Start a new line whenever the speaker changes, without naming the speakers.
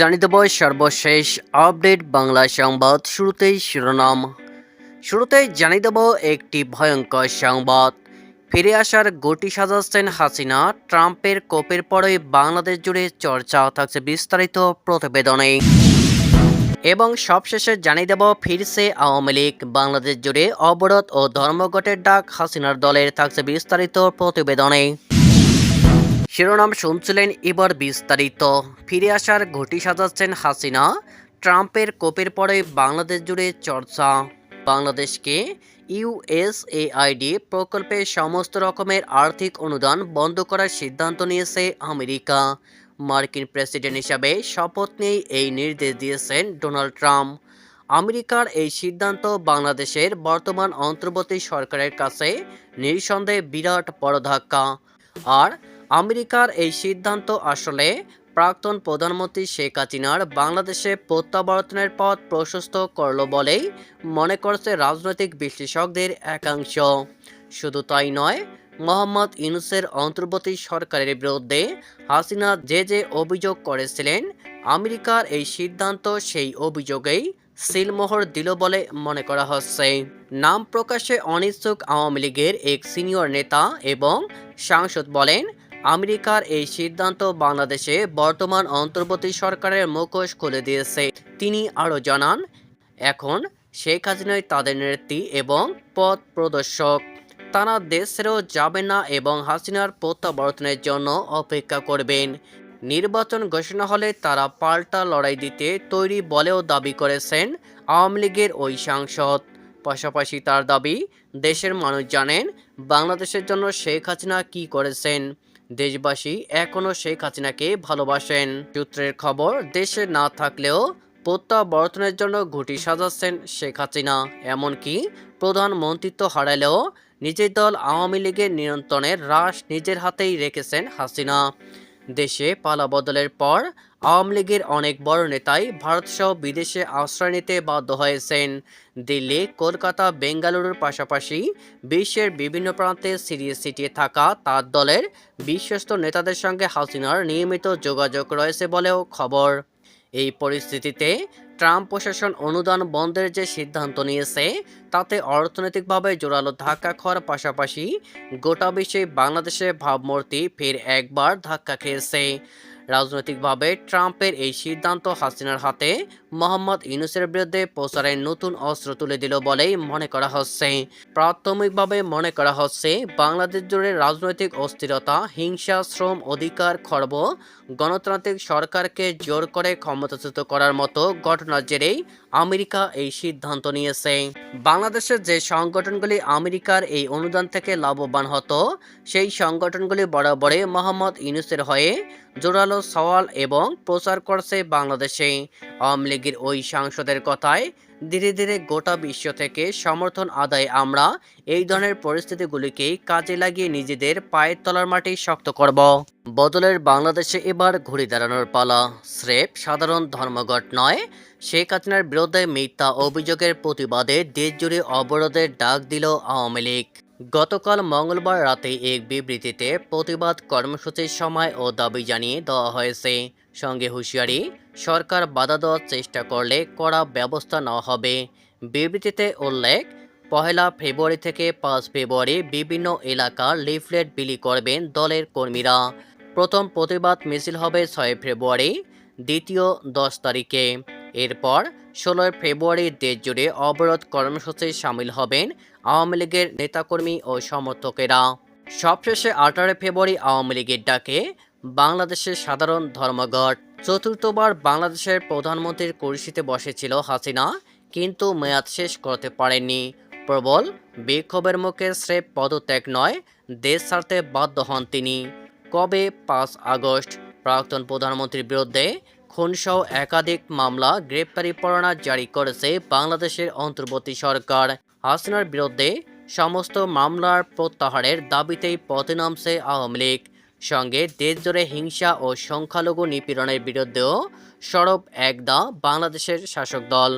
জানিয়ে দেব সর্বশেষ আপডেট বাংলা সংবাদ শুরুতেই শিরোনাম। শুরুতেই জানিয়ে দেব একটি ভয়ঙ্কর সংবাদ। ফিরে আসার গতি সাজাচ্ছেন হাসিনা ট্রাম্পের কোপের পরে বাংলাদেশ জুড়ে চর্চা থাকছে বিস্তারিত প্রতিবেদনে। এবং সবশেষে জানিয়ে দেব, ফিরছে আওয়ামী লীগ। বাংলাদেশ জুড়ে অবরোধ ও ধর্মঘটের ডাক হাসিনার দলের থাকছে বিস্তারিত প্রতিবেদনে। শিরোনাম শুনছিলেন এবার বিস্তারিত। ফিরে আসার ঘটি সাজাচ্ছেন হাসিনা। ট্রাম্পের কোপের পরে বাংলাদেশ জুড়ে চর্চা। বাংলাদেশকে ইউএসএআইডি প্রকল্পে সমস্ত রকমের আর্থিক অনুদান বন্ধ করার সিদ্ধান্ত নিয়েছে আমেরিকা। মার্কিন প্রেসিডেন্ট হিসাবে শপথ নিয়েই এই নির্দেশ দিয়েছেন ডোনাল্ড ট্রাম্প। আমেরিকার এই সিদ্ধান্ত বাংলাদেশের বর্তমান অন্তর্বর্তী সরকারের কাছে নিঃসন্দেহে বিরাট বড় ধাক্কা। আর আমেরিকার এই সিদ্ধান্ত আসলে প্রাক্তন প্রধানমন্ত্রী শেখ হাসিনার বাংলাদেশে প্রত্যাবর্তনের পথ প্রশস্ত করল বলেই মনে করছে রাজনৈতিক বিশ্লেষকদের একাংশ। শুধু তাই নয়, মোহাম্মদ ইউনুসের অন্তর্বর্তী সরকারের বিরুদ্ধে হাসিনা যে যে অভিযোগ করেছিলেন, আমেরিকার এই সিদ্ধান্ত সেই অভিযোগেই সিলমোহর দিল বলে মনে করা হচ্ছে। নাম প্রকাশে অনিচ্ছুক আওয়ামী লীগের এক সিনিয়র নেতা এবং সাংসদ বলেন আমেরিকার এই সিদ্ধান্ত বাংলাদেশে বর্তমান অন্তর্বর্তী সরকারের মুখোশ খুলে দিয়েছে। তিনি আরও জানান, এখন শেখ হাসিনাই তাদের নেত্রী এবং পথ প্রদর্শক। তারা দেশ ছেড়েও যাবেন না এবং হাসিনার প্রত্যাবর্তনের জন্য অপেক্ষা করবেন। নির্বাচন ঘোষণা হলে তারা পাল্টা লড়াই দিতে তৈরি বলেও দাবি করেছেন আওয়ামী লীগের ওই সাংসদ। পাশাপাশি তার দাবি, দেশের মানুষ জানেন বাংলাদেশের জন্য শেখ হাসিনা কী করেছেন। দেশবাসী এখনও শেখ হাসিনাকে ভালোবাসেন। সূত্রের খবর, দেশে না থাকলেও প্রত্যাবর্তনের জন্য ঘুটি সাজাচ্ছেন শেখ হাসিনা। এমনকি প্রধানমন্ত্রিত্ব হারালেও নিজের দল আওয়ামী লীগের নিয়ন্ত্রণের হ্রাস নিজের হাতেই রেখেছেন হাসিনা। দেশে পালা বদলের পর আওয়ামী লীগের অনেক বড় নেতাই ভারতসহ বিদেশে আশ্রয় নিতে বাধ্য হয়েছেন। দিল্লি, কলকাতা, বেঙ্গালুরুর পাশাপাশি বিশ্বের বিভিন্ন প্রান্তে সিরিয়ে সিটিয়ে থাকা তার দলের বিশ্বস্ত নেতাদের সঙ্গে হাসিনার নিয়মিত যোগাযোগ রয়েছে বলেও খবর। এই পরিস্থিতিতে ট্রাম্প প্রশাসন অনুদান বন্ধের যে সিদ্ধান্ত নিয়েছে, তাতে অর্থনৈতিকভাবে জোরালো ধাক্কা খাওয়ার পাশাপাশি গোটা বিশ্বে বাংলাদেশের ভাবমূর্তি ফের একবার ধাক্কা খেয়েছে। রাজনৈতিকভাবে ট্রাম্পের এই সিদ্ধান্ত হাসিনার হাতে। মোহাম্মদ ইউনুসের বিরুদ্ধে প্রচারের নতুন অস্ত্র তুলে দিল বলেই মনে করা হচ্ছে। প্রাথমিকভাবে মনে করা হচ্ছে, বাংলাদেশ জুড়ে রাজনৈতিক অস্থিরতা, হিংসা, শ্রম, অধিকার, খর্ব, গণতান্ত্রিক সরকারকে জোর করে ক্ষমতাচ্যুত করার মতো ঘটনার জেরেই আমেরিকা এই সিদ্ধান্ত নিয়েছে। বাংলাদেশের যে সংগঠনগুলি আমেরিকার এই অনুদান থেকে লাভবান হতো, সেই সংগঠনগুলি বরাবরে মোহাম্মদ ইউনুসের হয়ে জোরালো সওয়াল এবং প্রচার করছে বাংলাদেশে। আওয়ামী লীগের ওই সাংসদের কথায় ধীরে ধীরে গোটা বিশ্ব থেকে সমর্থন আদায়ে আমরা এই ধরনের পরিস্থিতিগুলিকেই কাজে লাগিয়ে নিজেদের পায়ের তলার মাটি শক্ত করব। বদলের বাংলাদেশে এবার ঘুরে দাঁড়ানোর পালা। স্রেফ সাধারণ ধর্মঘট নয়, শেখ হাসিনার বিরুদ্ধে মিথ্যা অভিযোগের প্রতিবাদে দেশজুড়ে অবরোধের ডাক দিল আওয়ামী লীগ। গতকাল মঙ্গলবার রাতে এক বিবৃতিতে প্রতিবাদ কর্মসূচির সময় ও দাবি জানিয়ে দেওয়া হয়েছে। সঙ্গে হুঁশিয়ারি, সরকার বাধা দেওয়ার চেষ্টা করলে কড়া ব্যবস্থা নেওয়া হবে। বিবৃতিতে উল্লেখ, পহেলা ফেব্রুয়ারি থেকে পাঁচ ফেব্রুয়ারি বিভিন্ন এলাকার লিফলেট বিলি করবেন দলের কর্মীরা। প্রথম প্রতিবাদ মিছিল হবে ছয় ফেব্রুয়ারি, দ্বিতীয় দশ তারিখে। এরপর ষোলোই ফেব্রুয়ারি দেশজুড়ে অবরোধ কর্মসূচি সামিল হবেন আওয়ামী লীগের নেতাকর্মী ও সমর্থকেরা। সবশেষে আঠারো ফেব্রুয়ারি আওয়ামী লীগের ডাকে বাংলাদেশের সাধারণ ধর্মঘট। চতুর্থবার বাংলাদেশের প্রধানমন্ত্রীর কুর্সিতে বসেছিল হাসিনা, কিন্তু মেয়াদ শেষ করতে পারেননি। প্রবল বিক্ষোভের মুখে স্রেফ পদত্যাগ নয়, দেশ ছাড়তে বাধ্য হন তিনি। কবে পাঁচ আগস্ট? প্রাক্তন প্রধানমন্ত্রীর বিরুদ্ধে খুনসহ একাধিক মামলা গ্রেপ্তারি পরোনা জারি করেছে বাংলাদেশের অন্তর্বর্তী সরকার। হাসনার বিরুদ্ধে সমস্ত মামলার প্রত্যাহারের দাবিতেই পথে নামছে আওয়ামী লীগ। সঙ্গে দেশজুড়ে হিংসা ও সংখ্যালঘু নিপীড়নের বিরুদ্ধেও সরব একদা বাংলাদেশের শাসক দল।